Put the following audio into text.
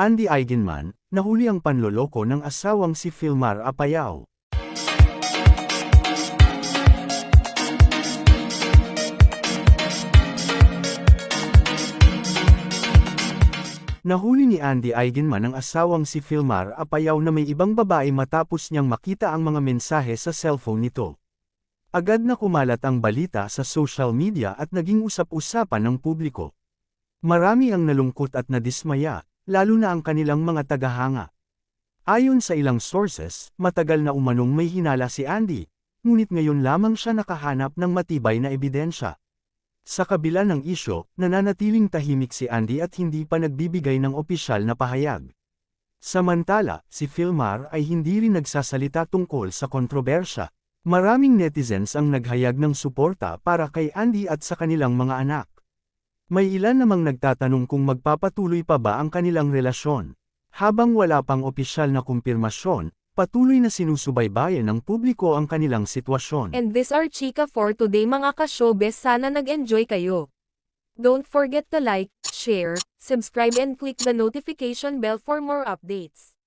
Andy Eigenman, nahuli ang panloloko ng asawang si Filmar Apayao. Nahuli ni Andy Eigenman ang asawang si Filmar Apayao na may ibang babae matapos niyang makita ang mga mensahe sa cellphone nito. Agad na kumalat ang balita sa social media at naging usap-usapan ng publiko. Marami ang nalungkot at nadismaya, lalo na ang kanilang mga tagahanga. Ayon sa ilang sources, matagal na umanong may hinala si Andy, ngunit ngayon lamang siya nakahanap ng matibay na ebidensya. Sa kabila ng isyo, nananatiling tahimik si Andy at hindi pa nagbibigay ng opisyal na pahayag. Samantala, si Filmar ay hindi rin nagsasalita tungkol sa kontrobersya. Maraming netizens ang naghayag ng suporta para kay Andy at sa kanilang mga anak. May ilan namang nagtatanong kung magpapatuloy pa ba ang kanilang relasyon. Habang wala pang opisyal na kumpirmasyon, patuloy na sinusubaybayan ng publiko ang kanilang sitwasyon. And this are Chika for today mga ka-showbiz sana nag-enjoy kayo. Don't forget to like, share, subscribe and click the notification bell for more updates.